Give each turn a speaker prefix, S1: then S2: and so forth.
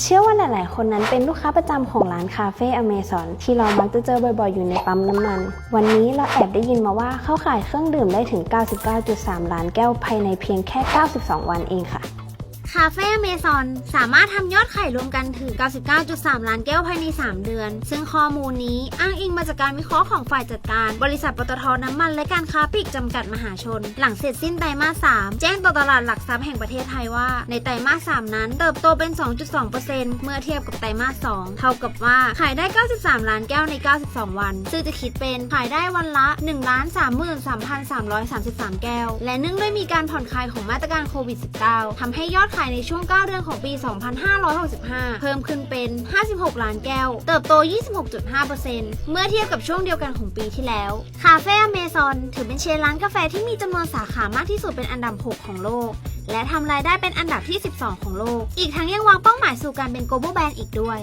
S1: เชื่อว่าหลาย ๆ คนนั้นเป็นลูกค้าประจำของร้านคาเฟ่อเมซอนที่เรามักจะเจอบ่อย ๆ อยู่ในปั๊มน้ำมัน วันนี้เราแอบได้ยินมาว่าเขาขายเครื่องดื่มได้ถึง 99.3 ล้านแก้วภายในเพียงแค่ 92 วันเองค่ะ
S2: คาเฟ่เมซอนสามารถทำยอดขายรวมกันถึง 99.3 ล้านแก้วภายใน 3 เดือน ซึ่งข้อมูลนี้อ้างอิงมาจากการวิเคราะห์ของฝ่ายจัดการ บริษัทปตทน้ำมันและการค้าปลีกจำกัดมหาชน หลังเสร็จสิ้นไตรมาส 3 แจ้งต่อตลาดหลักทรัพย์แห่งประเทศไทยว่า ในไตรมาส 3 นั้นเติบโตเป็น 2.2%เมื่อเทียบกับไตรมาส 2 เท่ากับว่าขายได้ 93 ล้านแก้วใน 92 วัน ซึ่งจะคิดเป็นขายได้วันละ1 33,333 แก้ว และเนื่องด้วยมีการผ่อนคลายของมาตรการโควิด -19 ทำให้ยอดขายายในช่วง 9 เดือนของปี 2565 เพิ่มขึ้นเป็น 56 ล้านแก้ว เติบโต 26.5%เมื่อเทียบกับช่วงเดียวกันของปีที่แล้ว คาเฟ่อเมซอนถือเป็นเชนร้านกาแฟที่มีจำนวนสาขามากที่สุดเป็นอันดับ 6 ของโลก และทำรายได้เป็นอันดับที่ 12 ของโลก อีกทั้งยังวางเป้าหมายสู่การเป็น global brand อีกด้วย